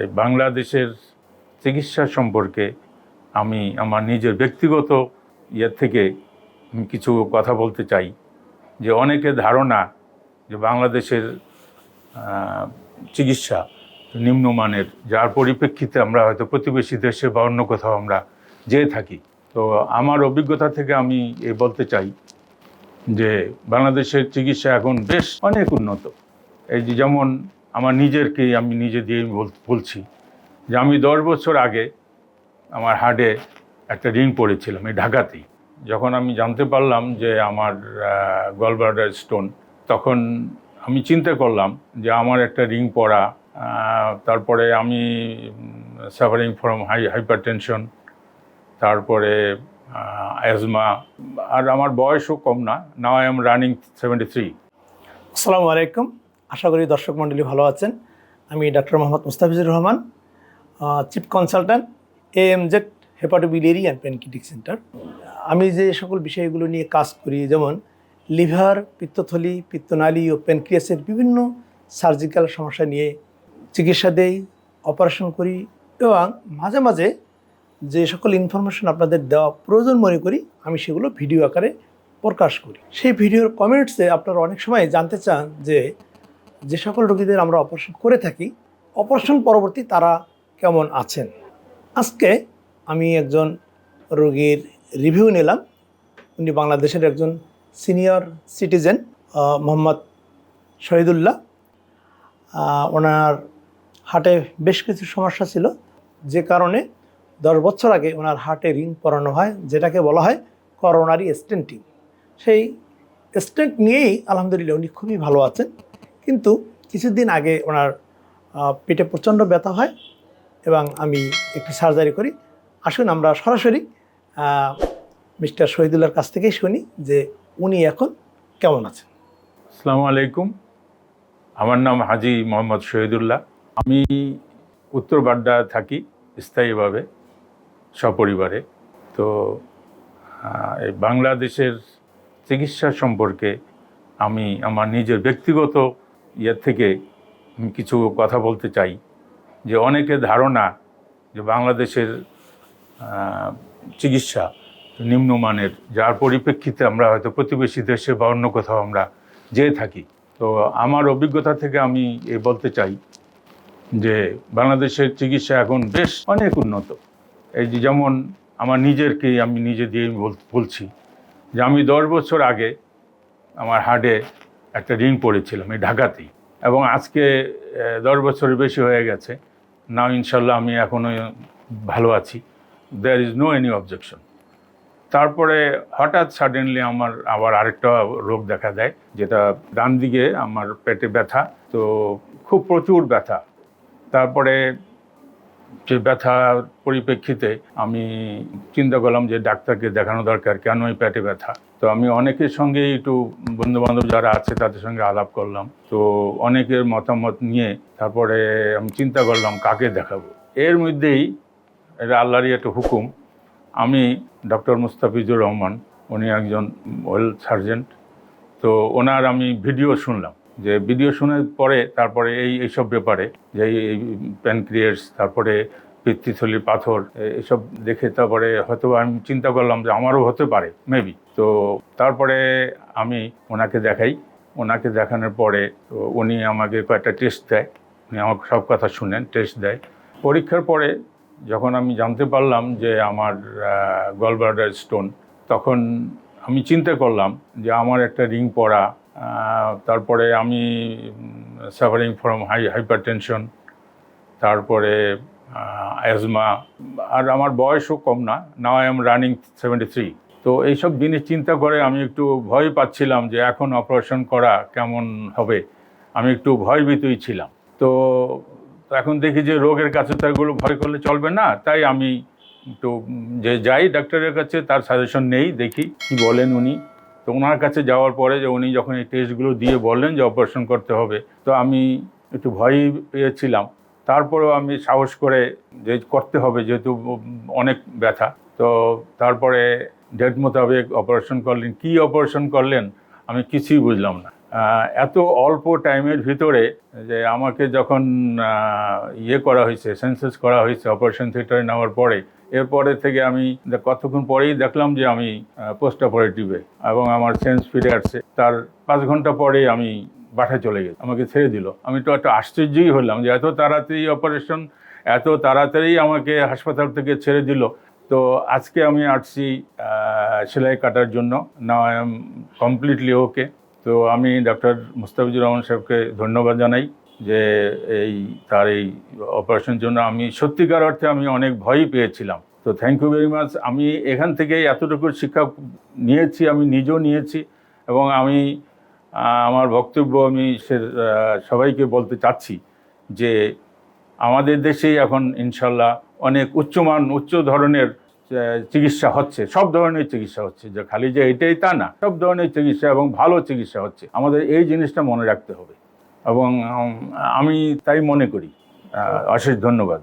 এই বাংলাদেশের চিকিৎসা সম্পর্কে আমি আমার নিজের ব্যক্তিগত ইয়ে থেকে কিছু কথা বলতে চাই। যে অনেকে ধারণা যে বাংলাদেশের চিকিৎসা নিম্নমানের, যার পরিপ্রেক্ষিতে আমরা হয়তো প্রতিবেশী দেশে বা অন্য কোথাও আমরা যেয়ে থাকি। তো আমার অভিজ্ঞতা থেকে আমি এ বলতে চাই যে বাংলাদেশের চিকিৎসা এখন বেশ অনেক উন্নত। এই যেমন আমার নিজেরকেই আমি নিজে দিয়ে বল- বলছি যে আমি দশ বছর আগে আমার হার্টে একটা রিং পড়েছিলাম এই ঢাকাতেই। যখন আমি জানতে পারলাম যে আমার গলব্লাডার স্টোন তখন আমি চিন্তা করলাম যে আমার একটা রিং পড়া তারপরে আমি suffering from high hyper tension তারপরে অ্যাজমা আর আমার বয়সও কম না now I am running seventy three আসসালামু আলাইকুম। আশা করি দর্শক মণ্ডলী ভালো আছেন। আমি doctor Mohammad Mustafizur Rahman chief consultant A M Z hepatobiliary and pancreatic centre আমি যে সকল বিষয়গুলো নিয়ে কাজ করি, যেমন লিভার, পিত্তথলি, পিত্তনালী ও প্যানক্রিয়াসের বিভিন্ন সার্জিক্যাল সমস্যা নিয়ে চিকিৎসা দেই, অপারেশন করি এবং মাঝে মাঝে যে সকল ইনফরমেশন আপনাদের দেওয়া প্রয়োজন মনে করি, আমি সেগুলো ভিডিও আকারে প্রকাশ করি। সেই ভিডিওর কমেন্টসে আপনারা অনেক সময় জানতে চান যে যে সকল রোগীদের আমরা অপারেশন করে থাকি অপারেশন পরবর্তী তারা কেমন আছেন? আজকে আমি একজন রোগীর রিভিউ নিলাম। উনি বাংলাদেশের একজন সিনিয়র সিটিজেন মোহাম্মদ শহীদুল্লাহ। ওনার হার্টে বেশ কিছু সমস্যা ছিল। যে কারণে দশ বছর আগে ওনার হার্টে রিং পরানো হয়, যেটাকে বলা হয় করোনারি স্টেন্টিং সেই স্টেন্ট নিয়েই আলহামদুলিল্লাহ উনি খুবই ভালো আছেন। কিন্তু কিছুদিন আগে ওনার পেটে প্রচণ্ড ব্যথা হয় এবং আমি একটি সার্জারি করি। আসুন আমরা সরাসরি মিস্টার শহীদুল্লাহর কাছ থেকেই শুনি যে উনি এখন কেমন আছেন। আসসালামু আলাইকুম। আমার নাম হাজি মোহাম্মদ শহীদুল্লাহ। আমি উত্তর বাড্ডা থাকি স্থায়ীভাবে, সপরিবারে। তো এই বাংলাদেশের চিকিৎসা সম্পর্কে আমি, আমার নিজের ব্যক্তিগত ইয়ে থেকে কিছু কথা বলতে চাই, যে অনেকে ধারণা যে বাংলাদেশের চিকিৎসা নিম্নমানের, যার পরিপ্রেক্ষিতে আমরা হয়তো প্রতিবেশী দেশে বা অন্য কোথাও আমরা যেয়ে থাকি। তো আমার অভিজ্ঞতা থেকে আমি এ বলতে চাই যে বাংলাদেশের চিকিৎসা এখন বেশ অনেক উন্নত। এই যে যেমন আমার নিজেরকেই আমি নিজে দিয়ে বল- বলছি যে আমি দশ বছর আগে আমার হার্টে একটা রিং পড়েছিলাম এই ঢাকাতেই। এবং আজকে দশ বছরের বেশি হয়ে গেছে। নাও ইনশাল্লাহ আমি এখনও ভালো আছি। There is no any objection তারপরে হঠাৎ সাডেনলি আমার আবার আরেকটা রোগ দেখা দেয়, যেটা ডান দিকে আমার পেটে ব্যথা। তো খুব প্রচুর ব্যথা। তারপরে যে ব্যথার পরিপ্রেক্ষিতে আমি চিন্তা করলাম যে ডাক্তারকে দেখানো দরকার, কেন এই পেটে ব্যথা? তো আমি অনেকের সঙ্গে একটু বন্ধুবান্ধব যারা আছে তাদের সঙ্গে আলাপ করলাম। তো অনেকের মতামত নিয়ে তারপরে আমি চিন্তা করলাম, কাকে দেখাবো? এর মধ্যেই এটা আল্লাহরই একটা হুকুম। আমি ডক্টর মুস্তাফিজুর রহমান, উনি একজন ওয়েল সার্জেন্ট। তো ওনার আমি ভিডিও শুনলাম যে ভিডিও শোনার পরে তারপরে এই এইসব ব্যাপারে যে এই প্যানক্রিয়াস, তারপরে পিতৃথলির পাথর এসব দেখে তারপরে হয়তো আমি চিন্তা করলাম যে আমারও হতে পারে মেবি তো তারপরে আমি ওনাকে দেখাই। ওনাকে দেখানোর পরে তো উনি আমাকে কয়েকটা টেস্ট দেয়। উনি আমাকে সব কথা শুনেন টেস্ট দেয়। পরীক্ষার পরে যখন আমি জানতে পারলাম যে আমার গলব্লাডার স্টোন তখন আমি চিন্তা করলাম যে আমার একটা রিং পড়া তারপরে আমি suffering from high hyper tension তারপরে অ্যাজমা আর আমার বয়সও কম না now I am running seventy three তো এইসব জিনিস চিন্তা করে আমি একটু ভয় পাচ্ছিলাম যে এখন অপারেশন করা কেমন হবে। আমি একটু ভয়ভীতই ছিলাম। তো এখন দেখি যে রোগের কাছে তো এগুলো ভয় করলে চলবে না, তাই আমি একটু যে যাই ডাক্তারের কাছে তার সাজেশন নেই, দেখি কি বলেন উনি। তো ওনার কাছে যাওয়ার পরে যে উনি যখন এই টেস্টগুলো দিয়ে বললেন যে অপারেশন করতে হবে, তো আমি একটু ভয়ই পেয়েছিলাম। তারপরেও আমি সাহস করে যে করতে হবে, যেহেতু অনেক ব্যথা। তো তারপরে ডেট মোতাবেক অপারেশন করলেন, কি অপারেশন করলেন, আমি কিছুই বুঝলাম না। এত অল্প টাইমের ভিতরে যে আমাকে যখন ইয়ে করা হয়েছে সেন্সেস করা হয়েছে অপারেশন থিয়েটারে নেওয়ার পরে, এরপরে থেকে আমি কতক্ষণ পরেই দেখলাম যে আমি পোস্ট অপারেটিভে এবং আমার সেন্স ফিরে আসছে। তার পাঁচ ঘণ্টা পরে আমি বাসায় চলে গেছি, আমাকে ছেড়ে দিল। আমি তো একটা আশ্চর্যই হলাম যে এত তাড়াতাড়ি অপারেশন এত তাড়াতাড়ি আমাকে হাসপাতাল থেকে ছেড়ে দিল। তো আজকে আমি আসছি সেলাই কাটার জন্য। না আই এম কমপ্লিটলি ওকে তো আমি ডক্টর মুস্তাফিজুর রহমান সাহেবকে ধন্যবাদ জানাই যে এই, তার এই অপারেশনের জন্য আমি সত্যিকার অর্থে আমি অনেক ভয়ই পেয়েছিলাম। তো থ্যাংক ইউ ভেরি মাচ আমি এখান থেকে এতটুকু শিক্ষা নিয়েছি, আমি নিজেও নিয়েছি এবং আমি আমার বক্তব্য আমি সে সবাইকে বলতে চাচ্ছি যে আমাদের দেশেই এখন ইনশাল্লাহ অনেক উচ্চমান, উচ্চ ধরনের চিকিৎসা হচ্ছে। সব ধরনের চিকিৎসা হচ্ছে। যে খালি যে এটাই তা না, সব ধরনের চিকিৎসা এবং ভালো চিকিৎসা হচ্ছে। আমাদের এই জিনিসটা মনে রাখতে হবে। এবং আমি তাই মনে করি। অশেষ ধন্যবাদ।